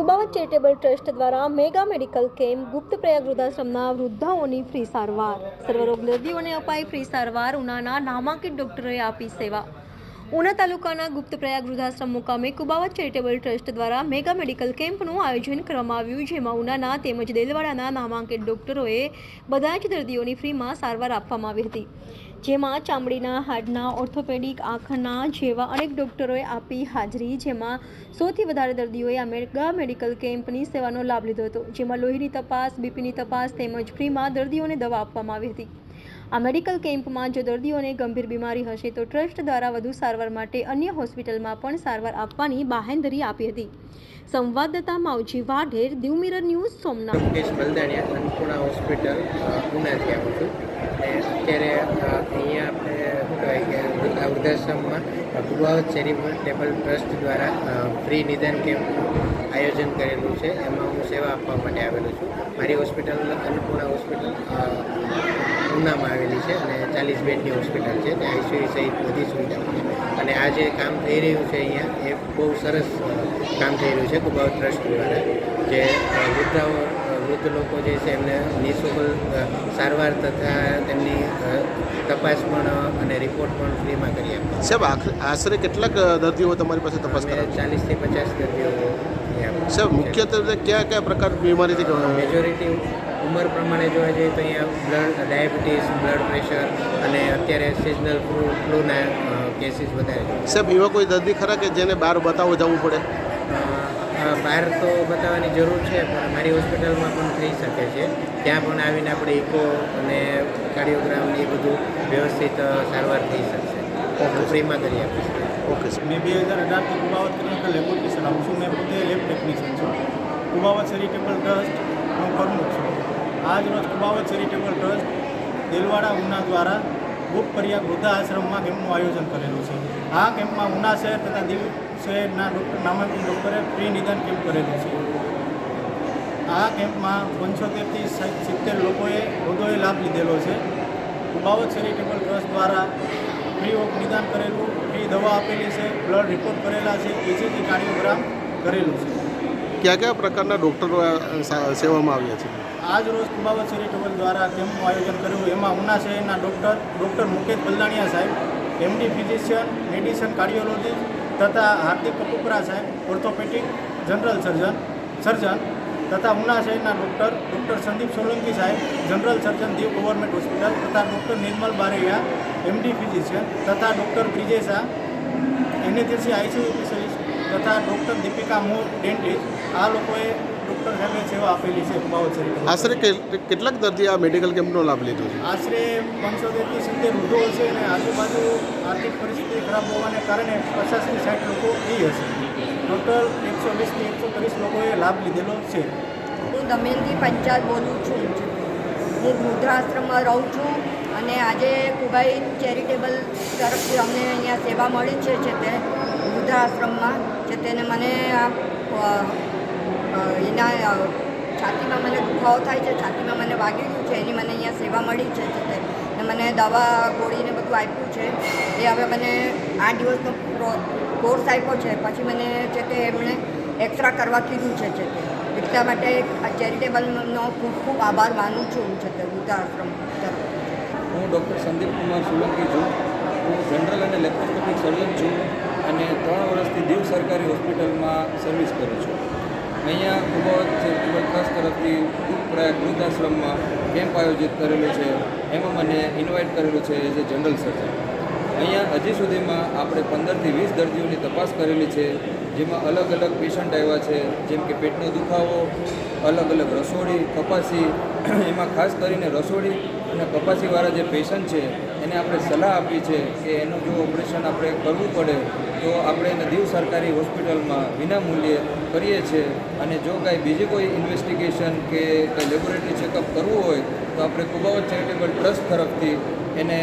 Kubavat charitable trust દ્વારા mega medical camp Gupt Prayag વૃદ્ધાશ્રમના વૃદ્ધાઓની free સારવાર. સર્વરોગ દર્દીઓને અપાઈ ફ્રી સારવાર ઉનાના નામાંકિત ડોક્ટરોએ આપી સેવા. ઉના તાલુકાના ગુપ્ત પ્રયાગ વૃદ્ધાશ્રમ મુકામે કુબાવત ચેરિટેબલ ટ્રસ્ટ દ્વારા મેગા મેડિકલ કેમ્પનું આયોજન કરવામાં આવ્યું, જેમાં ઉનાના તેમજ દેલવાડાના નામાંકિત ડોક્ટરોએ બધા જ દર્દીઓની ફ્રીમાં સારવાર આપવામાં આવી હતી. જેમાં ચામડીના, હાડના, ઓર્થોપેડિક આંખના જેવા અનેક ડોક્ટરોએ આપી હાજરી, જેમાં સૌથી વધારે દર્દીઓએ આ મેગા મેડિકલ કેમ્પની સેવાનો લાભ લીધો હતો. જેમાં લોહીની તપાસ, બીપીની તપાસ તેમજ ફ્રીમાં દર્દીઓને દવા આપવામાં આવી હતી. આ મેડિકલ કેમ્પમાં જો દર્દીઓને ગંભીર બીમારી હશે તો ટ્રસ્ટ દ્વારા વધુ સારવાર માટે અન્ય હોસ્પિટલમાં પણ સારવાર આપવાની બાહેંધરી આપી હતી. સંવાદદાતા Mavji Vadher Diu mirror news, Somnath. Mukesh Baldaniya Annapurna hospital અત્યારે અહીંયા આપણે વૃદ્ધાશ્રમમાં કુબાવત ચેરિટેબલ ટ્રસ્ટ દ્વારા ફ્રી નિદાન કેમ્પનું આયોજન કરેલું છે. એમાં હું સેવા આપવા માટે આવેલો છું. મારી હોસ્પિટલ અન્નપૂર્ણા હોસ્પિટલ ઉનામાં આવેલી છે અને ચાલીસ બેડની હોસ્પિટલ છે. ત્યાં આઈસીયુ સહિત બધી સુવિધા અને આ જે કામ થઈ રહ્યું છે અહીંયા એ બહુ સરસ કામ થઈ રહ્યું છે કુબાવ ટ્રસ્ટ દ્વારા. જે વૃદ્ધાઓ વૃદ્ધ લોકો જે છે એમને નિઃશુલ્ક સારવાર તથા તેમની તપાસ પણ અને રિપોર્ટ પણ ફ્રીમાં કરી આપે સાહેબ આશરે કેટલાક દર્દીઓ તમારી પાસે તપાસ અમે ચાલીસથી પચાસ દર્દીઓ સાહેબ મુખ્યત્વે કયા કયા પ્રકારની બીમારીથી મેજોરિટી ઉંમર પ્રમાણે જોવા જઈએ તો અહીંયા બ્લડ ડાયાબિટીસ બ્લડ પ્રેશર અને અત્યારે સિઝનલ ફ્લૂ ફ્લૂના કેસીસ વધારે છે. સાહેબ એવા કોઈ દર્દી ખરા કે જેને બહાર બતાવવા જવું પડે? બહાર તો બતાવવાની જરૂર છે પણ મારી હોસ્પિટલમાં પણ થઈ શકે છે. ત્યાં પણ આવીને આપણે ઇકો અને કાર્ડિયોગ્રામ એ બધું વ્યવસ્થિત સારવાર થઈ શકશે. ફ્રીમાં કરી આપીશું. ઓકે મેં બે હજાર અઢારથી કુબાવત લેબ ટેકનિશિયન આવું છું મેં પોતે લેબ ટેકનિશિયન છું. કુબાવત ટ્રસ્ટ હું પ્રમુખ છું આજ રોજ કુબાવત ચેરિટેબલ ટ્રસ્ટ દેલવાડા ઉના દ્વારા ગુપ્ત પર્યાગ વૃદ્ધા આશ્રમમાં કેમ્પનું આયોજન કરેલું છે. આ કેમ્પમાં ઉના શહેર તથા દીવ શહેરના ડૉક્ટર નામાંકિત ડૉક્ટરે ફ્રી નિદાન કેમ્પ કરેલું છે. આ કેમ્પમાં પંચોતેરથી સિત્તેર લોકોએ હોદ્દોએ લાભ લીધેલો છે. કુબાવત ચેરિટેબલ ટ્રસ્ટ દ્વારા ફ્રી ઓફ નિદાન કરેલું, ફ્રી દવા આપેલી છે, બ્લડ રિપોર્ટ કરેલા છે એસીજી કાર્ડિયોગ્રામ કરેલું છે. કયા કયા પ્રકારના ડૉક્ટરો સેવામાં આવ્યા છે? આજ રોજ કુબાવત ચેરિટેબલ દ્વારા કેમ્પનું આયોજન કર્યું. એમાં ઉના શહેરના ડૉક્ટર ડૉક્ટર મુકેશ બલદાણિયા સાહેબ, એમડી ફિઝિશિયન, મેડિસિન કાર્ડિયોલોજી તથા હાર્દિક કપુપરા સાહેબ ઓર્થોપેટિક જનરલ સર્જન સર્જન તથા ઉના શહેરના ડૉક્ટર ડૉક્ટર સંદીપ સોલંકી સાહેબ, general surgeon Diu government hospital તથા doctor Nirmal Baraiya, MD physician તથા doctor Brijesh Shah anaesthesia ICU specialist તથા ડૉક્ટર દીપિકા મોર, ડેન્ટિસ્ટ આ લોકોએ ડૉક્ટર સાહેબે સેવા આપેલી છે કુબાવત ચેરિટેબલ આશરે કે- કેટલાક દર્દી આ મેડિકલ કેમ્પનો લાભ લીધો છે? આશરે પંચોતેરથી સિત્તેર વૃદ્ધો હશે અને આજુબાજુ આર્થિક પરિસ્થિતિ ખરાબ હોવાને કારણે પચાસથી સાઠ લોકો એ હશે. ટોટલ એકસો વીસથી એકસો ત્રીસ લોકોએ લાભ લીધેલો છે. હું દમયંતી પંચાલ બોલું છું. હું વૃદ્ધાશ્રમમાં રહું છું અને આજે કુબાઈ ચેરિટેબલ તરફથી અમને અહીંયા સેવા મળી છે છે તે વૃદ્ધાશ્રમમાં છે તેને મને આ એના છાતીમાં મને દુખાવો થાય છે, છાતીમાં મને વાગેલું છે, એની મને અહીંયા સેવા મળી છે ને મને દવા ગોળીને બધું આપ્યું છે. એ હવે મને આઠ દિવસનો કોર્સ આપ્યો છે. પછી મને છે તે એમણે એક્સ્ટ્રા કરવા કીધું છે છે તે એટલા માટે ચેરિટેબલનો ખૂબ ખૂબ આભાર માનું છું છે, તે વૃદ્ધાશ્રમ હું ડૉક્ટર સંદીપ કુમાર સોલંકી છું. હું જનરલ અને લેપ્રોસ્કોપિક સર્જન છું અને ત્રણ વર્ષથી દીવ સરકારી હોસ્પિટલમાં સર્વિસ કરું છું. અહીંયા કુબાવત ચેરિટેબલ ખાસ તરફથી પ્રયાગ વૃદ્ધાશ્રમમાં કેમ્પ આયોજિત કરેલું છે. એમાં મને ઇન્વાઇટ કરેલું છે એઝ એ જનરલ સર્જન અહીંયા હજી સુધીમાં આપણે પંદરથી વીસ દર્દીઓની તપાસ કરેલી છે, જેમાં અલગ અલગ પેશન્ટ આવ્યા છે, જેમ કે પેટનો દુખાવો, અલગ અલગ રસોડી, કપાસી. એમાં ખાસ કરીને રસોડી અને કપાસીવાળા જે પેશન્ટ છે એને આપણે સલાહ આપી છે કે એનું જો ઓપરેશન આપણે કરવું પડે, તો આપણે એને દીવ સરકારી હોસ્પિટલમાં વિનામૂલ્યે કરીએ છીએ. અને જો કાંઈ બીજી કોઈ ઇન્વેસ્ટિગેશન કે કંઈ લેબોરેટરી ચેકઅપ કરવું હોય, તો આપણે કુબાવત ચેરિટેબલ ટ્રસ્ટ તરફથી એને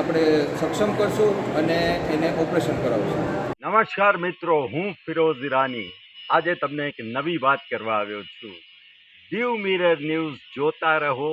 આપણે સક્ષમ કરશું અને એને ઓપરેશન કરાવશું. નમસ્કાર મિત્રો, હું ફિરોઝ ઈરાની. આજે તમને એક નવી વાત કરવા આવ્યો છું. દીવ મિરર ન્યૂઝ જોતા રહો